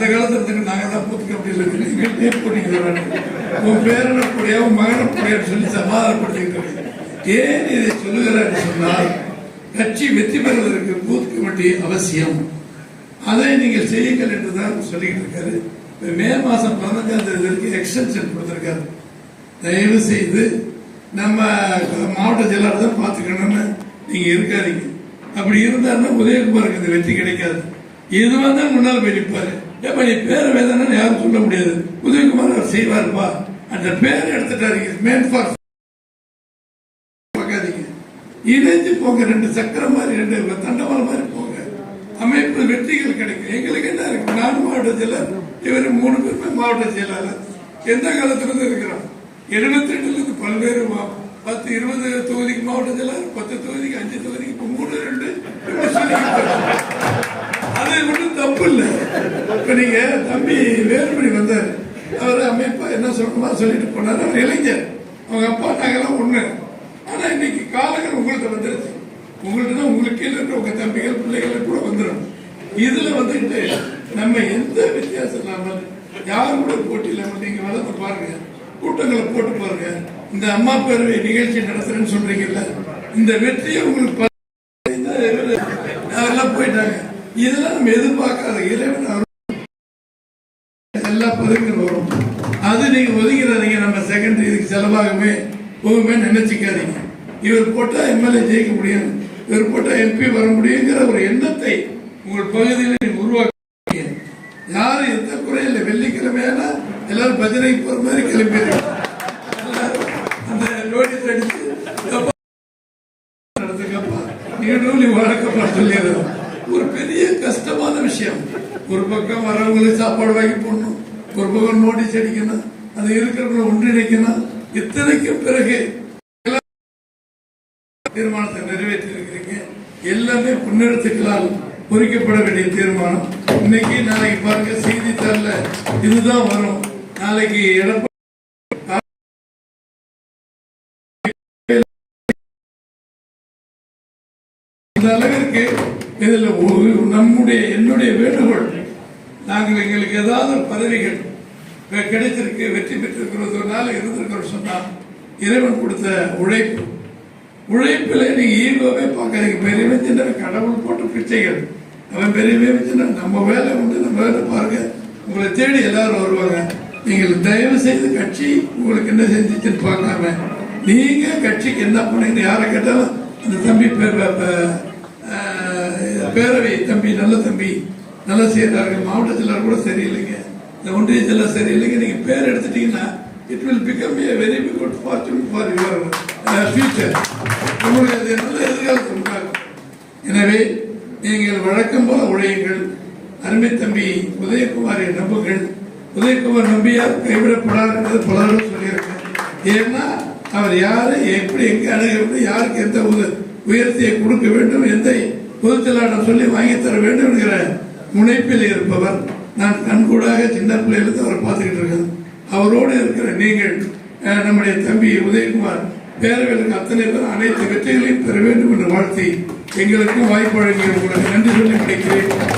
அந்த காலத்துல இருந்து நாங்க தான் பூத்துக்க அப்படின்னு சொல்லி எங்கள்கிட்டயே போட்டீங்க உன் பேரனை கூடிய உன் மகனை சொல்லி சமாதானப்படுத்திக்கிட்டு ஏன் இதை சொல்லுகிறார் சொன்னால் கட்சி வெற்றி பெறுவதற்கு பூத் கமிட்டி அவசியம். அதை நீங்கள் செய்யுங்கள் என்று தான் சொல்லிக்கிட்டு இருக்காரு. இப்ப மே மாசம் பதினஞ்சாம் தேதிக்கு வரைக்கும் எக்ஸ்டென்ஷன் கொடுத்திருக்காரு. தயவு செய்து நம்ம மாவட்ட செயலாளர் தான் பார்த்துக்கணும்னு நீங்க இருக்காதீங்க. அப்படி இருந்தாருன்னா உதயகுமாருக்கு இந்த வெற்றி கிடைக்காது. எது வந்தா முன்னால் போய் நிற்பாரு ஏப்பா நீ பேரை வேதனை யாரும் சொல்ல முடியாது. உதயகுமார் அவர் செய்வார்ப்பா. அந்த பேரை எடுத்துட்டாரு. மேன் ஃபார் பார்க்காதீங்க. இணைஞ்சு போங்க. ரெண்டு சக்கரம் மாதிரி ரெண்டு தண்டவாளம் மாதிரி போங்க. அமைப்பு வெற்றிகள் கிடைக்கும். எங்களுக்கு என்ன இருக்கு? நான் மாவட்ட செயலர் இவர் மூணு பேருமே மாவட்ட செயலாளர். எந்த காலத்துல இருந்து இருக்கிறோம் எழுபத்தி ரெண்டுலேருந்து பல்வேறு பத்து இருபது தொகுதிக்கு மாவட்ட செயலாளர் பத்து தொகுதிக்கு அஞ்சு தொகுதிக்கு இப்போ மூணு ரெண்டு இப்படி சொல்லிக்கிட்டு இருக்கோம். அது ஒன்றும் தப்பு இல்லை இப்ப நீங்க தம்பி வேறுபடி வந்தார். அவர் அமைப்பா என்ன சொல்லணுமா சொல்லிட்டு போனார். அவர் இளைஞர். அவங்க அப்பா நாங்கெல்லாம் ஒண்ணு. ஆனா இன்னைக்கு காலங்கள் உங்கள்கிட்ட வந்துருச்சு. உங்கள்கிட்ட தான் உங்களுக்கு இல்லைன்ற இருக்கிற உங்க தம்பிகள் பிள்ளைகள் கூட வந்துடும் இதுல வந்துட்டு நம்ம எந்த வித்தியாசம் இல்லாமல் யார் கூட போட்டி இல்லாமல் நீங்க வளர்த்து பாருங்க. கூட்டங்களை போட்டு பாருங்க. இந்த அம்மா பேரவை நிகழ்ச்சி நடத்துறேன்னு சொல்றீங்கல்ல இந்த வெற்றியை உங்களுக்கு அதெல்லாம் போயிட்டாங்க. இதெல்லாம் நம்ம எதிர்பார்க்காத இறைவன் எல்லாம் பதவிகள் வரும். அது நீங்க ஒதுங்கிறாதீங்க நம்ம செகண்ட் இதுக்கு செலவாகுமே. போகுமே நினைச்சிக்காதீங்க. இவர் போட்டா எம்எல்ஏ ஜெயிக்க முடியும் இவர் போட்டா எம்பி வர முடியுங்கிற ஒரு எண்ணத்தை உங்கள் பகுதியில் நீங்க உருவாக்க யாரும் எந்த குறையும் வெள்ளிக்கிழமையான எல்லாரும் பஜனைக்கு போற மாதிரி கிளம்பிடுறாங்க அந்த நோட்டீஸ் அடிச்சு நடத்துக்கப்பா நீங்க வழக்கப்பா சொல்லிடுறோம். ஒரு பெரிய கஷ்டமான விஷயம். ஒரு பக்கம் வரவங்களுக்கு சாப்பாடு வாங்கி போடணும். ஒரு பக்கம் நோட்டீஸ் அடிக்கணும் அது இருக்கிறவங்களை ஒன்றிணைக்கணும் இத்தனைக்கும் பிறகு தீர்மானத்தை நிறைவேற்றியிருக்கிறீங்க எல்லாமே முன்னெடுத்துக்களால் பொறிக்கப்பட வேண்டிய தீர்மானம். இன்னைக்கு நாளைக்கு பாருங்க செய்தித்தாள்ல இதுதான் வரும். நாளைக்கு எடப்பாடி இந்த அளவிற்கு இதுல நம்முடைய என்னுடைய வேண்டுகோள் நாங்கள் எங்களுக்கு ஏதாவது பதவிகள் கிடைத்திருக்கு வெற்றி பெற்றிருக்கிறது ஒரு நாள் இருந்திருக்கிறோம் இறைவன் கொடுத்த உழைப்பு. உழைப்பில் நீங்க ஈகோவே பார்க்காதீங்க. பெரியவன் சின்ன கடவுள் போட்ட பிச்சைகள். அவன் பெரியவன் சின்ன நம்ம வேலை உண்டு நம்ம வேலை பாருங்க. உங்களை தேடி எல்லாரும் வருவாங்க. நீங்கள் தயவு செய்து கட்சி உங்களுக்கு என்ன செஞ்சிச்சுன்னு பார்க்காம நீங்க கட்சிக்கு என்ன பண்ணீங்க யாரை கேட்டாலும் அந்த தம்பி பேரவை தம்பி நல்ல தம்பி நல்லா செய்யறார்கள் மாவட்ட செயலர் கூட சரியில்லைங்க. இந்த ஒன்றிய செயலர் சரியில்லைங்க. நீங்கள் பேர் எடுத்துட்டீங்கன்னா it will become a very good fortune for your future உங்களுடைய நல்ல எதிர்காலத்தில் உண்டாகும் எனவே நீங்கள் வழக்கம் போல உழையுங்கள். அருமை தம்பி உதயகுமாரை நம்புங்கள். உதயகுமார் நம்பியார் கைவிடப்படார் என்று பலரும் சொல்லியிருக்கேன் ஏன்னா அவர் யாரை எப்படி எங்க அணுகிறது யாருக்கு எந்த உயர்த்தியை கொடுக்க வேண்டும் எந்த பொதுச்செயலாளர் சொல்லி வாங்கி தர வேண்டும் என்கிற முனைப்பில் இருப்பவர். நான் கண்கூடாக சின்ன பிள்ளையிலிருந்து அவரை பார்த்துக்கிட்டு இருக்கேன் அவரோடு இருக்கிற நீங்கள் அஹ், நம்முடைய தம்பி உதயகுமார் பேரவைகளுக்கு அத்தனை பேர் அனைத்து வெற்றிகளையும் பெற வேண்டும் என்று வாழ்த்தி எங்களுக்கும் வாய்ப்பு வழங்கிய உங்களுக்கு நன்றி சொல்லி கிடைக்கிறேன்